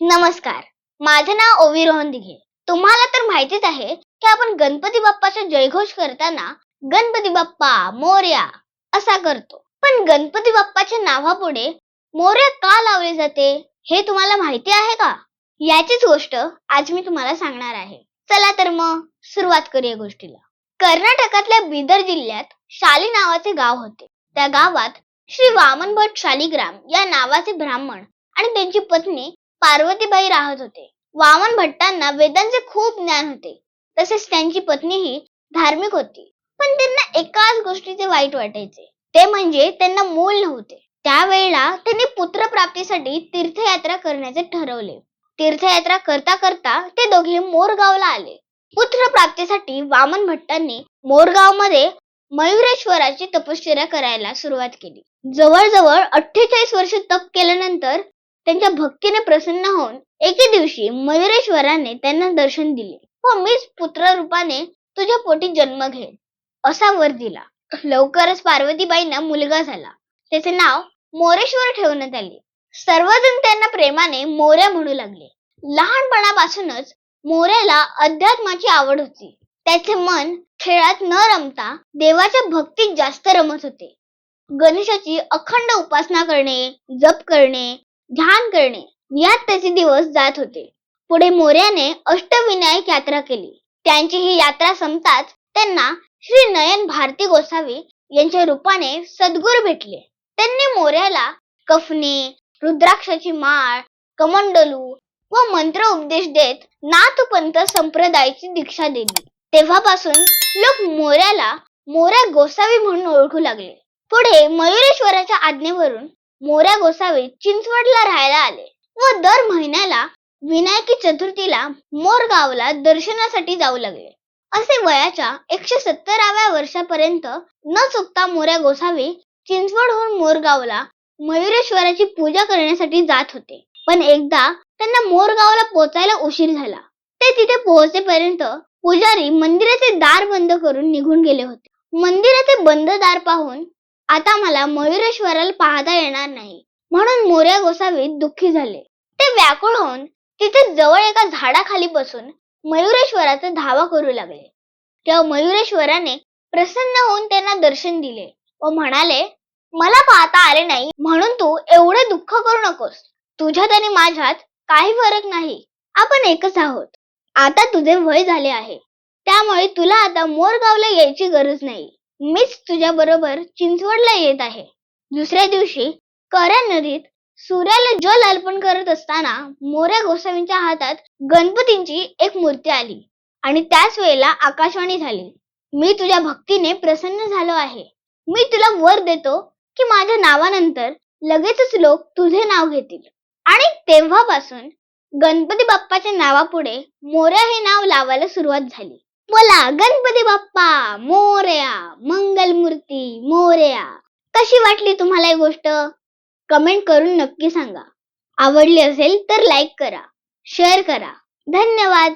नमस्कार माझं नाव ओवी रोहन दिघे. तुम्हाला तर माहितीच आहे की आपण गणपती बाप्पाचा जयघोष करताना गणपती बाप्पा मोर्या असा करतो. पण गणपती बाप्पाच्या नावापुढे मोर्या का लावले जाते हे तुम्हाला माहिती आहे का? याचीच गोष्ट आज मी तुम्हाला सांगणार आहे. चला तर मग सुरुवात करूया गोष्टीला. कर्नाटकातल्या बिदर जिल्ह्यात शाली नावाचे गाव होते. त्या गावात श्री वामन भट शालिग्राम या नावाचे ब्राह्मण आणि त्यांची पत्नी पार्वतीबाई राहत होते. वामन भट्टांना वेदांचे खूप ज्ञान होते. तसेच त्यांची पत्नीही धार्मिक होती. पण त्यांना एकाच गोष्टीचे वाईट वाटायचे. ते म्हणजे त्यांना मूल नव्हते. त्यावेळेला त्यांनी पुत्र प्राप्तीसाठी तीर्थयात्रा करण्याचे ठरवले. तीर्थयात्रा करता करता ते दोघे मोरगावला आले. पुत्र प्राप्तीसाठी वामन भट्टांनी मोरगावमध्ये मयुरेश्वराची तपश्चर्या करायला सुरुवात केली. जवळजवळ अठ्ठेचाळीस वर्ष तप केल्यानंतर त्यांच्या भक्तीने प्रसन्न होऊन एके दिवशी मयुरेश्वराने त्यांना दर्शन दिले. व मीच पुत्र रूपाने तुझ्या पोटी जन्म घेईन असा वर दिला. लवकरच पार्वतीबाईंना मुलगा झाला. त्याचे नाव मोरेश्वर ठेवण्यात आले. सर्वजण त्यांना प्रेमाने मोऱ्या म्हणू लागले. लहानपणापासूनच मोऱ्याला अध्यात्माची आवड होती. त्याचे मन खेळात न रमता देवाच्या भक्तीत जास्त रमत होते. गणेशाची अखंड उपासना करणे जप करणे ध्यान करणे. यात त्याचे दिवस जात होते. पुढे मोर्याने अष्टविनायक यात्रा केली. त्यांची ही यात्रा संपताच त्यांना श्री नयन भारती गोसावी यांच्या रूपाने सद्गुरू भेटले. त्यांनी मोर्याला कफने रुद्राक्षाची माळ कमंडलू व मंत्र उपदेश देत नाथपंत संप्रदायाची दीक्षा दिली. तेव्हापासून लोक मोऱ्याला मोऱ्या गोसावी म्हणून ओळखू लागले. पुढे मयुरेश्वराच्या आज्ञेवरून मोऱ्या गोसावी चिंचवडला राहायला आले व दर महिन्याला विनायकी चतुर्थीला मोरगावला दर्शनासाठी जाऊ लागले. असे वयाच्या एकशे सत्तराव्या वर्षापर्यंत न चुकता मोऱ्या गोसावी चिंचवडहून मोरगावला मयुरेश्वराची पूजा करण्यासाठी जात होते. पण एकदा त्यांना मोरगावला पोचायला उशीर झाला. ते तिथे पोहोचेपर्यंत पुजारी मंदिराचे दार बंद करून निघून गेले होते. मंदिराचे बंद दार पाहून आता मला मयुरेश्वराला पाहता येणार नाही. म्हणून मोर्या गोसावी दुःखी झाले. ते व्याकुळ होऊन तिथे जवळ एका झाडाखाली बसून मयुरेश्वराचा धावा करू लागले. तेव्हा मयुरेश्वराने प्रसन्न होऊन त्यांना दर्शन दिले व म्हणाले मला पाहता आले नाही म्हणून तू एवढे दुःख करू नकोस. तुझ्यात आणि माझ्यात काही फरक नाही. आपण एकच आहोत. आता तुझे वय झाले आहे. त्यामुळे तुला आता मोरगावला यायची गरज नाही. मीच तुझ्या बरोबर चिंचवडला येत आहे. दुसऱ्या दिवशी कऱ्या नदीत सूर्याला जल अर्पण करत असताना मोऱ्या गोसावींच्या हातात गणपतींची एक मूर्ती आली आणि त्याच वेळेला आकाशवाणी झाली. मी तुझ्या भक्तीने प्रसन्न झालो आहे. मी तुला वर देतो की माझ्या नावानंतर लगेचच लोक तुझे नाव घेतील. आणि तेव्हापासून गणपती बाप्पाच्या नावापुढे मोऱ्या हे नाव लावायला सुरुवात झाली. बोला गणपती बाप्पा मोर्या मंगलमूर्ती मोर्या. कशी वाटली तुम्हाला ही गोष्ट? कमेंट करून नक्की सांगा. आवडली असेल तर लाईक करा शेअर करा. धन्यवाद.